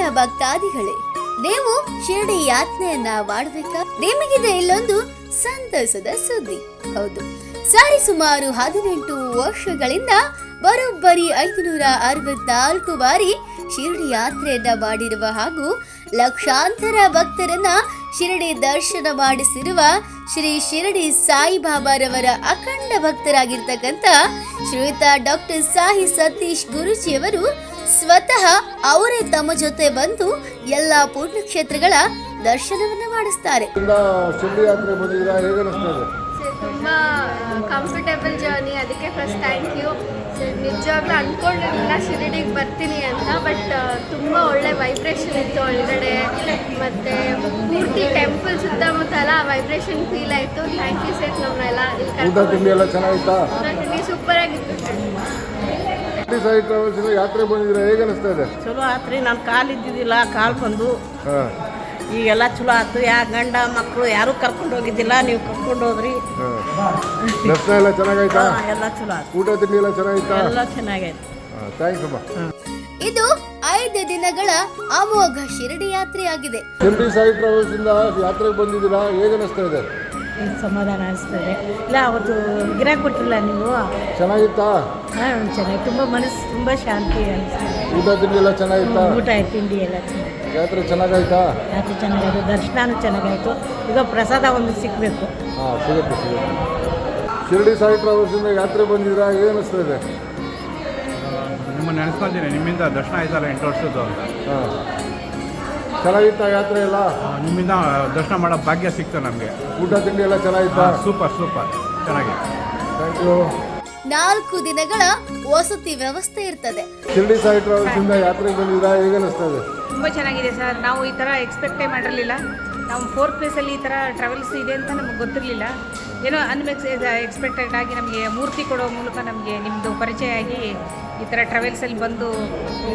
ಆತ್ಮೀಯ ಭಕ್ತಾದಿಗಳೇ, ನೀವು ಶಿರಡಿ ಯಾತ್ರೆಯನ್ನ ಮಾಡಬೇಕಾ? ನಿಮಗಿದೆ ಇಲ್ಲೊಂದು ಸಂತಸದ ಸುದ್ದಿ. ಹೌದು, ಸಾರಿ ಸುಮಾರು ಹದಿನೆಂಟು ವರ್ಷಗಳಿಂದ ಬರೋಬ್ಬರಿ ಐದುನೂರ ಅರವತ್ನಾಲ್ಕು ಬಾರಿ ಶಿರಡಿ ಯಾತ್ರೆಯನ್ನ ಮಾಡಿರುವ ಹಾಗೂ ಲಕ್ಷಾಂತರ ಭಕ್ತರನ್ನ ಶಿರಡಿ ದರ್ಶನ ಮಾಡಿಸಿರುವ ಶ್ರೀ ಶಿರಡಿ ಸಾಯಿಬಾಬಾರವರ ಅಖಂಡ ಭಕ್ತರಾಗಿರ್ತಕ್ಕಂಥ ಶ್ರೀಯುತ ಡಾಕ್ಟರ್ ಸಾಹಿ ಸತೀಶ್ ಗುರುಜಿಯವರು ಸ್ವತಃ ಅವರೇ ತಮ್ಮ ಜೊತೆ ಬಂದು ಎಲ್ಲ ಪುಣ್ಯಕ್ಷೇತ್ರಗಳ ದರ್ಶನವನ್ನು ಮಾಡಿಸ್ತಾರೆ. ತುಂಬ ಕಂಫರ್ಟೇಬಲ್ ಜರ್ನಿ ಅದಕ್ಕೆ ಫಸ್ಟ್ ಥ್ಯಾಂಕ್ ಯು ನಿಜವಾಗ್ಲೂ ಅಂದ್ಕೊಂಡಿರಲಿಲ್ಲ ಶಿರಡಿಗೆ ಬರ್ತೀನಿ ಅಂತ ಬಟ್ ತುಂಬ ಒಳ್ಳೆ ವೈಬ್ರೇಷನ್ ಇತ್ತು ಒಳಗಡೆ. ಮತ್ತೆ ಪೂರ್ತಿ ಟೆಂಪಲ್ ಸುತ್ತಮುತ್ತ ಎಲ್ಲ ವೈಬ್ರೇಷನ್ ಫೀಲ್ ಆಯಿತು. ಥ್ಯಾಂಕ್ ಯು ಸರ್ ನಮ್ಮನ್ನೆಲ್ಲ ಇಲ್ಲಿ ಊಟ ತಿಂಡಿ ಎಲ್ಲ ಚೆನ್ನಾಗಿತ್ತಾ ಕರ್ಕೊಂಡು ಸೂಪರ್ ಆಗಿತ್ತು ಶಿರ್ಡಿ ಸಾಯಿ ಟ್ರಾವೆಲ್ಸ್ ಇಂದ ಯಾತ್ರೆ ಬಂದಿದ್ದೀರಾ? ಹೇಗೆ ಅನಿಸ್ತಾ ಇದೆ? ಚಲೋ ಆತ್ರಿ ನಾನು ಕಾಲು ಇದ್ದಿದ್ದಿಲ್ಲ ಕಾಲು ಬಂದು. ಈಗೆಲ್ಲ ಚಲೋ ಆಯ್ತು ಯಾ ಗಂಡ ಮಕ್ಕಳು ಯಾರು ಕರ್ಕೊಂಡು ಹೋಗಿದ್ದಿಲ್ಲ ನೀವು ಕರ್ಕೊಂಡು ಹೋದ್ರಿ. ದರ್ಶನ ಎಲ್ಲ ಚೆನ್ನಾಗಾಯ್ತಾ? ಹಾ, ಎಲ್ಲ ಚಲೋ ಆಯ್ತು ಊಟ ತಿಂಡಿ ಎಲ್ಲ ಚೆನ್ನಾಗಿತ್ತಾ? ಎಲ್ಲ ಚೆನ್ನಾಗೈತೆ. ಹಾಂ ಥ್ಯಾಂಕ್ಸ್ ಅಮ್ಮ. ಇದು ಐದು ದಿನಗಳ ಅಮೋಘ ಶಿರಡಿ ಯಾತ್ರೆಯಾಗಿದೆ. ಶಿರ್ಡಿ ಸಾಯಿ ಟ್ರಾವೆಲ್ಸ್ ಇಂದ ಯಾತ್ರೆಗೆ ಬಂದಿದ್ದೀರಾ? ಹೇಗೆ ಅನಿಸ್ತಾ ಇದೆ? ಸಮಾಧಾನ ಅನಿಸ್ತದೆ. ಇಲ್ಲ ಅವತ್ತು ಗಿರಾ ಕೊಟ್ಟಿಲ್ಲ ನೀವು? ಚೆನ್ನಾಗಿತ್ತಾ? ಹಾಂ ಚೆನ್ನಾಗಿ ತುಂಬ ಮನಸ್ಸು ತುಂಬ ಶಾಂತಿ ಅನಿಸ್ತದೆ. ಊಟ ತಿಂಡಿ ಎಲ್ಲ ಚೆನ್ನಾಗಿತ್ತಾ ಊಟ ಆಯ್ತು ತಿಂಡಿ ಎಲ್ಲ ಚೆನ್ನಾಗಿ ಯಾತ್ರೆ ಚೆನ್ನಾಗಾಯ್ತಾ? ಯಾತ್ರೆ ಚೆನ್ನಾಗಾಯ್ತು. ದರ್ಶನನೂ ಚೆನ್ನಾಗಾಯ್ತು. ಈಗ ಪ್ರಸಾದ ಒಂದು ಸಿಕ್ಕಬೇಕು ಹಾಂ ಸಿಗುತ್ತೆ ಸಿಗುತ್ತೆ. ಶಿರಡಿ ಸಾಯಿ ಟ್ರಾವೆಲ್ಸಿಂದ ಯಾತ್ರೆ ಬಂದಿದ್ರಾ ಏನಿಸ್ತದೆ ಅನಿಸ್ತಾ ಇದೆ? ನಿಮ್ಮನ್ನು ನೆನೆಸ್ಕೊಳ್ತೀನಿ ನಿಮ್ಮಿಂದ ದರ್ಶನ ಆಯ್ತಲ್ಲ ಎಂಟು ವರ್ಷದ್ದು ಅಂತ. ಹಾಂ. ಚೆನ್ನಾಗಿತ್ತಾ ಯಾತ್ರೆ ಎಲ್ಲ? ನಿಮ್ಮಿಂದ ದರ್ಶನ ಮಾಡೋ ಭಾಗ್ಯ ಸಿಕ್ತು ನಮಗೆ. ಊಟ ತಿಂಡಿ ಎಲ್ಲ ಚೆನ್ನಾಗಿತ್ತ? Super super. ಚೆನ್ನಾಗಿದೆ. ಥ್ಯಾಂಕ್ ಯು ನಾಲ್ಕು ದಿನಗಳ ವಸತಿ ವ್ಯವಸ್ಥೆ ಇರ್ತದೆ. ಶಿರ್ಡಿ ಸಾಯಿ ಟ್ರಾವೆಲ್ಸ್ ಇಂದ ಯಾತ್ರೆಗೆ ಬಂದಿದ್ದ ಹೇಗೆ ಅನಿಸ್ತಾ ಇದೆ? ತುಂಬ ಚೆನ್ನಾಗಿದೆ ಸರ್. ನಾವು ಈ ಥರ ಎಕ್ಸ್ಪೆಕ್ಟೇ ಮಾಡಿರಲಿಲ್ಲ. ನಾವು ಫೋರ್ತ್ ಪ್ಲೇಸಲ್ಲಿ ಈ ಥರ ಟ್ರಾವೆಲ್ಸ್ ಇದೆ ಅಂತ ನಮಗೆ ಗೊತ್ತಿರಲಿಲ್ಲ. ಏನೋ ಅನ್ಎಕ್ಸ್ ಎಕ್ಸ್ಪೆಕ್ಟೆಡ್ ಆಗಿ ನಮಗೆ ಮೂರ್ತಿ ಕೊಡೋ ಮೂಲಕ ನಮಗೆ ನಿಮ್ಮದು ಪರಿಚಯ ಆಗಿ ಈ ಥರ ಟ್ರಾವೆಲ್ಸಲ್ಲಿ ಬಂದು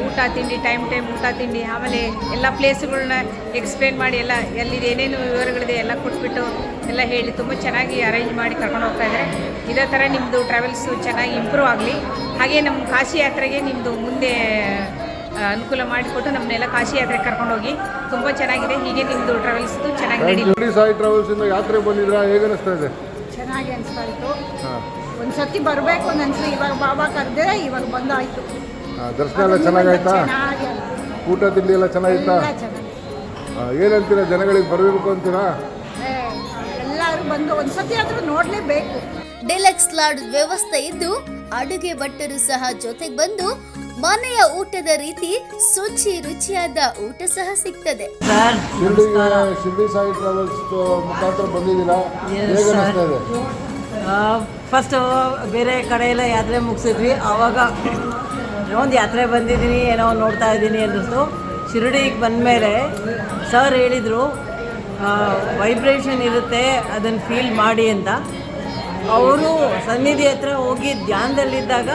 ಊಟ ತಿಂಡಿ ಟೈಮ್ ಟೈಮ್ ಊಟ ತಿಂಡಿ ಆಮೇಲೆ ಎಲ್ಲ ಪ್ಲೇಸ್ಗಳನ್ನ ಎಕ್ಸ್ಪ್ಲೇನ್ ಮಾಡಿ ಎಲ್ಲ ಎಲ್ಲಿದೆ ಏನೇನು ವಿವರಗಳಿದೆ ಎಲ್ಲ ಕೊಟ್ಬಿಟ್ಟು ಎಲ್ಲ ಹೇಳಿ ತುಂಬ ಚೆನ್ನಾಗಿ ಅರೇಂಜ್ ಮಾಡಿ ಕರ್ಕೊಂಡು ಹೋಗ್ತಾ ಇದ್ದಾರೆ. ಇದೇ ಥರ ನಿಮ್ಮದು ಟ್ರಾವೆಲ್ಸು ಚೆನ್ನಾಗಿ ಇಂಪ್ರೂವ್ ಆಗಲಿ. ಹಾಗೆ ನಮ್ಮ ಕಾಶಿ ಯಾತ್ರೆಗೆ ನಿಮ್ಮದು ಮುಂದೆ ಅನುಕೂಲ ಮಾಡಿಕೊಟ್ಟು ನಮ್ಮನ್ನೆಲ್ಲ ಕಾಶಿ ಯಾತ್ರೆಗೆ ಕರ್ಕೊಂಡೋಗಿ ತುಂಬ ಚೆನ್ನಾಗಿದೆ. ಹೀಗೆ ನಿಮ್ಮದು ಟ್ರಾವೆಲ್ಸ್ದು ಚೆನ್ನಾಗಿ ಸಾಯಿ ಟ್ರಾವೆಲ್ಸ್ ಇಂದ ಯಾತ್ರೆ ಬಂದಿದ್ದೀರಾ? ಹೇಗೆ ಅನಿಸ್ತಾ ಇದೆ? ಚೆನ್ನಾಗಿ ಅನಿಸ್ತಾ ಇತ್ತು. ಒಂದು ಸತಿ ಬರಬೇಕು ಅನ್ಸು ಇವಾಗ ಬಾಬಾ ಕರೆದ್ರೆ ಇವಾಗ ಬಂದಾಯ್ತು. ದರ್ಶನ ಎಲ್ಲ ಚೆನ್ನಾಗಾಯ್ತಾ ಚೆನ್ನಾಗಿ ಆಯ್ತು. ಊಟ ತಿಂಡಿ ಎಲ್ಲ ಚೆನ್ನಾಗಿತ್ತಾ? ಎಲ್ಲ ಚೆನ್ನಾಗಿ. ಜನಗಳಿಗೆ ಬರಬೇಕು ಅಂತೀರಾ? ಏ, ಎಲ್ಲರೂ ಬಂದು ಒಂದು ಸತಿ ಆದರೂ ನೋಡಲೇಬೇಕು. ಡೆಲಕ್ಸ್ ಲಾಡ್ ವ್ಯವಸ್ಥೆ ಇದ್ದು ಅಡುಗೆ ಭಟ್ಟರು ಸಹ ಜೊತೆಗೆ ಬಂದು ಮನೆಯ ಊಟದ ರೀತಿ ಶುಚಿ ರುಚಿಯಾದ ಊಟ ಸಹ ಸಿಗ್ತದೆ. ಸರ್ ಶಿರ್ಡಿಗೆ ಶಿರ್ಡಿ ಸಾಯಿ ಟ್ರಾವೆಲ್ಸ್ ಮುಖಾಂತರ ಬಂದಿದ್ದೀರಾ? ಹೇಗೆ ಅನಿಸ್ತಾ ಇದೆ? ಫಸ್ಟು ಬೇರೆ ಕಡೆ ಯಾತ್ರೆ ಮುಗಿಸಿದ್ವಿ. ಆವಾಗ ಒಂದು ಯಾತ್ರೆ ಬಂದಿದ್ದೀನಿ ಏನೋ ನೋಡ್ತಾ ಇದ್ದೀನಿ ಅನ್ನಿಸ್ತು. ಶಿರಡಿಗೆ ಬಂದಮೇಲೆ ಸರ್ ಹೇಳಿದರು ವೈಬ್ರೇಷನ್ ಇರುತ್ತೆ ಅದನ್ನು ಫೀಲ್ ಮಾಡಿ ಅಂತ. ಅವರು ಸನ್ನಿಧಿ ಹತ್ರ ಹೋಗಿ ಧ್ಯಾನದಲ್ಲಿದ್ದಾಗ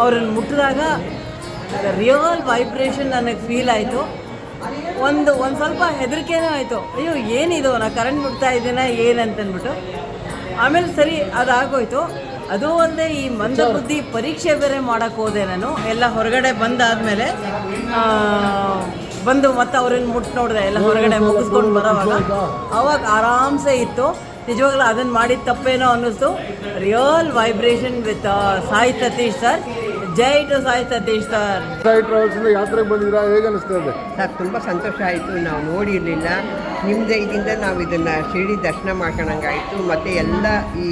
ಅವ್ರನ್ನ ಮುಟ್ಟಿದಾಗ ರಿಯಲ್ ವೈಬ್ರೇಷನ್ ನನಗೆ ಫೀಲ್ ಆಯಿತು. ಒಂದು ಒಂದು ಸ್ವಲ್ಪ ಹೆದರಿಕೆನೂ ಆಯಿತು. ಅಯ್ಯೋ, ಏನಿದು? ನಾ ಕರೆಂಟ್ ಮುಟ್ತಾ ಇದ್ದೀನ? ಏನಂತಂದ್ಬಿಟ್ಟು ಆಮೇಲೆ ಸರಿ ಅದಾಗೋಯ್ತು. ಅದು ಒಂದೇ ಈ ಮಂದ ಬುದ್ಧಿ ಪರೀಕ್ಷೆ ಬೇರೆ ಮಾಡೋಕ್ಕೆ ಹೋದೆ ನಾನು. ಎಲ್ಲ ಹೊರಗಡೆ ಬಂದಾದಮೇಲೆ ಬಂದು ಮತ್ತೆ ಅವ್ರನ್ನ ಮುಟ್ಟು ನೋಡಿದೆ ಎಲ್ಲ ಹೊರಗಡೆ ಮುಗಿಸ್ಕೊಂಡು ಬರೋವಾಗ. ಅವಾಗ ಆರಾಮ್ಸೆ ಇತ್ತು. ನಿಜವಾಗ್ಲೂ ಅದನ್ನು ಮಾಡಿದ ತಪ್ಪೇನೋ ಅನ್ನಿಸ್ತು. Real vibration with Sai Satish sir Jai to Sai Satish sir. Sai travels ಇಂದ ಯಾತ್ರೆಗೆ ಬಂದಿದ್ದೀರಾ ಹೇಗೆ ಅನಿಸ್ತಾ ಇದೆ? ಸರ್ ತುಂಬ ಸಂತೋಷ ಆಯಿತು. ನಾವು ನೋಡಿರಲಿಲ್ಲ. ನಿಮ್ಮ ಇದರಿಂದ ನಾವು ಇದನ್ನು ಶಿರಡಿ ದರ್ಶನ ಮಾಡ್ಕೊಂಡಂಗಾಯಿತು. ಮತ್ತು ಎಲ್ಲ ಈ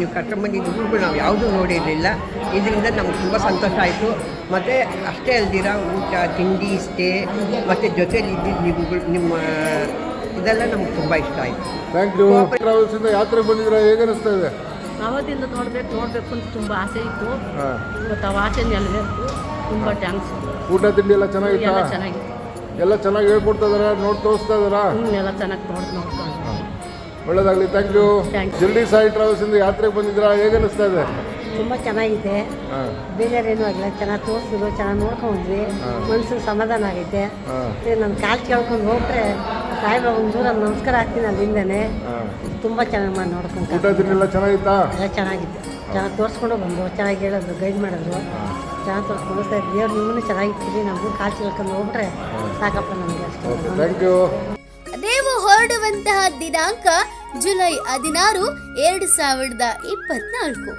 ನೀವು ಕರ್ಕೊಂಬಂದಿದ್ದು ಊರುಗಳು ನಾವು ಯಾವುದೂ ನೋಡಿರಲಿಲ್ಲ. ಇದರಿಂದ ನಮ್ಗೆ ತುಂಬ ಸಂತೋಷ ಆಯಿತು. ಮತ್ತು ಅಷ್ಟೇ ಅಲ್ದಿರ ಊಟ ತಿಂಡಿ ಸ್ಟೇ ಮತ್ತು ಜೊತೆಲಿ ಇದ್ದಿದ್ದು ನೀವು ನಿಮ್ಮ ಇದೆಲ್ಲ ನಮ್ಗೆ ತುಂಬ ಇಷ್ಟ ಆಯಿತು. ಥ್ಯಾಂಕ್ ಯು ಟ್ರಾವೆಲ್ಸಿಂದ ಯಾತ್ರೆಗೆ ಬಂದಿದ್ದೀರಾ ಹೇಗೆ ಅನಿಸ್ತಾ ಇದೆ? ಅವತ್ತಿಂದ ನೋಡ್ಬೇಕು ನೋಡಬೇಕು ಅಂತ ತುಂಬ ಆಸೆ ಇತ್ತು. ಹಾಂ. ಇವತ್ತು ಆ ಆಸೆ ನೆರವೇರ್ತು. ತುಂಬ ಥ್ಯಾಂಕ್ಸ್ ಊಟ ತಿಂಡಿ ಎಲ್ಲ ಚೆನ್ನಾಗಿತ್ತಾ? ಎಲ್ಲ ಚೆನ್ನಾಗಿತ್ತು. ಎಲ್ಲ ಚೆನ್ನಾಗಿ ಹೇಳ್ಕೊಡ್ತಾ ಇದಾರಾ? ನೋಡಿ ತೋರಿಸ್ತಾ ಇದಾರಾ? ಹ್ಞೂ ಎಲ್ಲ ಚೆನ್ನಾಗಿ ನೋಡಿ ನೋಡ್ತಾ ಒಳ್ಳೇದಾಗಲಿ thank you Thank you. Shirdi Sai travels ಇಂದ ಯಾತ್ರೆಗೆ ಬಂದಿದ್ದೀರಾ? ಹೇಗೆ ಅನಿಸ್ತಾ ಇದೆ? ತುಂಬ ಚೆನ್ನಾಗಿದೆ. ಹಾಂ. ಬೇಜಾರೇನು ಆಗಿಲ್ಲ ಚೆನ್ನಾಗಿ ತೋರಿಸಿದ್ರು ಚೆನ್ನಾಗಿ ನೋಡ್ಕೊಂಡ್ವಿ. ಮನಸ್ಸು ಸಮಾಧಾನ ಆಗೈತೆ. ಹಾಂ. ನನ್ನ ಕಾಲು ಕೇಳ್ಕೊಂಡು ಹೋಗ್ರೆ ಸಾಯಿಬಾಬಾ ಒಂದು ದೂರ ನಮಸ್ಕಾರ ಹಾಕ್ತೀನಿ ಅಲ್ಲಿಂದನೇ. ತುಂಬ ಚೆನ್ನಾಗಿ ಮಾಡಿ ನೋಡ್ಕೊಂಡು ಊಟ ತಿಂಡಿ ಎಲ್ಲ ಚೆನ್ನಾಗಿತ್ತಾ? ಎಲ್ಲ ಚೆನ್ನಾಗಿತ್ತು. ಚೆನ್ನಾಗಿ ತೋರಿಸ್ಕೊಂಡು ಬಂದು ಚೆನ್ನಾಗಿ ಹೇಳಿದ್ರು ಗೈಡ್ ಮಾಡಿದ್ರು. ಚೆನ್ನಾಗಿ ತೋರಿಸ್ತಾ ಸರ್ ದೇವ್ರು ನಿಮ್ಮನ್ನು ಚೆನ್ನಾಗಿರ್ತೀರಿ ನಮಗೂ ಕಾಲು ಚಿಲ್ಕೊಂಡು ಹೋಗ್ಬಿಟ್ರೆ ಸಾಕಪ್ಪ ನಮಗೆ ಅಷ್ಟು. ಓಕೆ ಥ್ಯಾಂಕ್ ಯು ನೀವು ಹೊರಡುವಂತಹ ದಿನಾಂಕ ಜುಲೈ ಹದಿನಾರು ಎರಡು ಸಾವಿರದ ಇಪ್ಪತ್ನಾಲ್ಕು.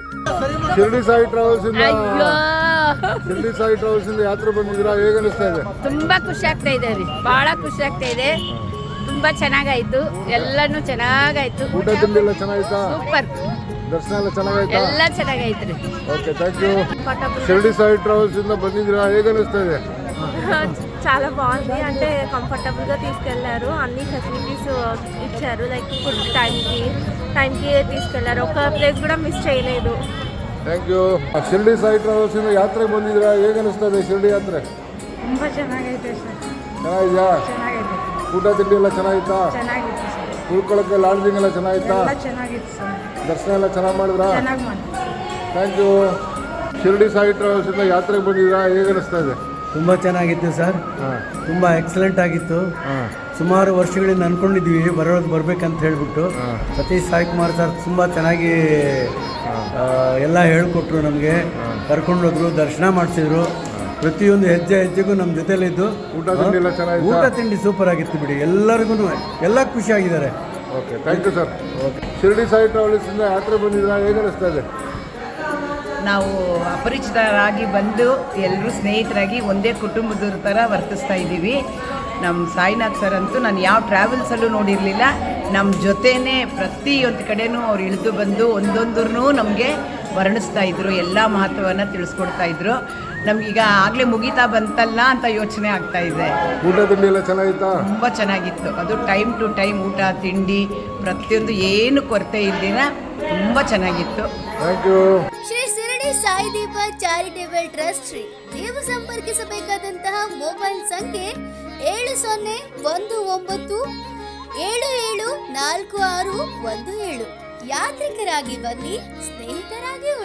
ಶಿರ್ಡಿ ಸಾಯಿ ಟ್ರಾವೆಲ್ಸ್ ಇಂದ ಶಿರ್ಡಿ ಸಾಯಿ ಟ್ರಾವೆಲ್ಸ್ ಇಂದ ಯಾತ್ರೆ ಬಂದಿದ್ದೀರಾ? ಹೇಗೆ ಅನಿಸ್ತಾ ಇದೆ? ತುಂಬಾ ಖುಷಿ ಆಗ್ತಾ ಇದೆ ರೀ. ಬಹಳ ಖುಷಿ ಆಗ್ತಾ ಇದೆ. ತುಂಬಾ ಚೆನ್ನಾಗಾಯ್ತು. ಎಲ್ಲಾನು ಚೆನ್ನಾಗಾಯ್ತು. ಸೂಪರ್. ದರ್ಶನ ಎಲ್ಲ ಚೆನ್ನಾಗಾಯ್ತು? ಎಲ್ಲ ಚೆನ್ನಾಗಾಯ್ತು okay thank you Shirdi Sai travels ಇಂದ ಬಂದಿದ್ದೀರಾ? ಹೇಗೆ ಅನಿಸ್ತಾ ಇದೆ? చాలా బాగుంది. అంటే కంఫర్టబుల్గా తీసుకెళ్ళారు. అన్ని ఫెసిలిటీస్ ఇచ్చారు. లైక్ ఫుడ్ టైంకి టైంకి తీసుకెళ్ళారు. ఒక ప్లేస్ కూడా మిస్ చేయలేదు. Thank you Shirdi Sai travels ఇంద యాత్ర బందిదిరా ఏగనిస్తది షిర్డీ యాత్ర? తుంబా చెన్నాగైతే సార్ చెన్నాగైతే ಊಟ ತಿಂಡಿ ಎಲ್ಲ ಚೆನ್ನಾಗಿತ್ತಾ? ಚೆನ್ನಾಗಿತ್ತು ಸರ್. ಉಳ್ಕೊಳಕ್ಕೆ ಲಾಡ್ಜಿಂಗ್ ಎಲ್ಲ ಚೆನ್ನಾಗಿತ್ತಾ? ಚೆನ್ನಾಗಿತ್ತು ಸರ್. ದರ್ಶನ ಎಲ್ಲ ಚೆನ್ನಾಗಿ ಮಾಡಿದ್ರಾ? ಚೆನ್ನಾಗಿ ಮಾಡಿ thank you Shirdi Sai travels ಇಂದ ಯಾತ್ರೆಗೆ ಬಂದಿದ್ದೀರಾ? ಹೇಗೆ ಅನಿಸ್ತಾ ಇದೆ? ತುಂಬ ಚೆನ್ನಾಗಿತ್ತು ಸರ್. ಹಾಂ. ತುಂಬ ಎಕ್ಸಲೆಂಟ್ ಆಗಿತ್ತು. ಹಾಂ. ಸುಮಾರು ವರ್ಷಗಳಿಂದ ಅಂದ್ಕೊಂಡಿದ್ವಿ ಬರೋದು ಬರ್ಬೇಕಂತ ಹೇಳ್ಬಿಟ್ಟು. ಹಾಂ. ಸತೀಶ್ ಸಾಯಿ ಕುಮಾರ್ ಸರ್ ತುಂಬ ಚೆನ್ನಾಗಿ ಆ, ಎಲ್ಲ ಹೇಳ್ಕೊಟ್ರು ನಮಗೆ. ಕರ್ಕೊಂಡೋದ್ರು ದರ್ಶನ ಮಾಡಿಸಿದ್ರು. ಪ್ರತಿಯೊಂದು ಹೆಜ್ಜೆ ಹೆಜ್ಜೆಗೂ ನಮ್ಮ ಜೊತೆಲಿದ್ದು. ಊಟ ತಿಂಡಿ ಎಲ್ಲ ಚೆನ್ನಾಗಿತ್ತಾ? ಊಟ ತಿಂಡಿ ಸೂಪರ್ ಆಗಿತ್ತು ಬಿಡಿ. ಎಲ್ಲರಿಗೂ ಎಲ್ಲ ಖುಷಿಯಾಗಿದ್ದಾರೆ okay thank you sir okay Shirdi Sai travels ಇಂದ ಯಾತ್ರೆ ಬಂದಿದ್ದೀರಾ? ಹೇಗೆ ಅನಿಸ್ತಾ ಇದೆ? ನಾವು ಅಪರಿಚಿತರಾಗಿ ಬಂದು ಎಲ್ಲರೂ ಸ್ನೇಹಿತರಾಗಿ ಒಂದೇ ಕುಟುಂಬದವ್ರ ಥರ ವರ್ತಿಸ್ತಾ ಇದ್ದೀವಿ. ನಮ್ಮ ಸಾಯಿನಾಥ್ ಸರ್ ಅಂತೂ ನಾನು ಯಾವ ಟ್ರಾವೆಲ್ಸಲ್ಲೂ ನೋಡಿರಲಿಲ್ಲ. ನಮ್ಮ ಜೊತೆನೇ ಪ್ರತಿಯೊಂದು ಕಡೆನೂ ಅವ್ರು ಇಳಿದು ಬಂದು ಒಂದೊಂದ್ರೂ ನಮಗೆ ವರ್ಣಿಸ್ತಾ ಇದ್ರು ಎಲ್ಲ ಮಹತ್ವವನ್ನು ತಿಳಿಸ್ಕೊಡ್ತಾ ಇದ್ರು. ನಮಗೀಗ ಆಗಲೇ ಮುಗೀತಾ ಬಂತಲ್ಲ ಅಂತ ಯೋಚನೆ ಆಗ್ತಾ ಇದೆ. ಊಟ ತಿಂಡಿ ಎಲ್ಲ ಚೆನ್ನಾಗಿತ್ತಾ? ತುಂಬ ಚೆನ್ನಾಗಿತ್ತು. ಅದು ಟೈಮ್ ಟು ಟೈಮ್ ಊಟ ತಿಂಡಿ ಪ್ರತಿಯೊಂದು ಏನು ಕೊರತೆ ಇಲ್ದಿನ ತುಂಬ ಚೆನ್ನಾಗಿತ್ತು. Thank you. Shri Shirdi Saideepa charitable trust Shri ನೀವು ಸಂಪರ್ಕಿಸಬೇಕಾದಂತಹ ಮೊಬೈಲ್ ಸಂಖ್ಯೆ ಏಳು ಸೊನ್ನೆ ಒಂದು ಒಂಬತ್ತು ಏಳು ಏಳು ನಾಲ್ಕು ಆರು ಒಂದು ಏಳು. ಯಾತ್ರಿಕರಾಗಿ ಬನ್ನಿ ಸ್ನೇಹಿತರಾಗಿ ಉಳಿ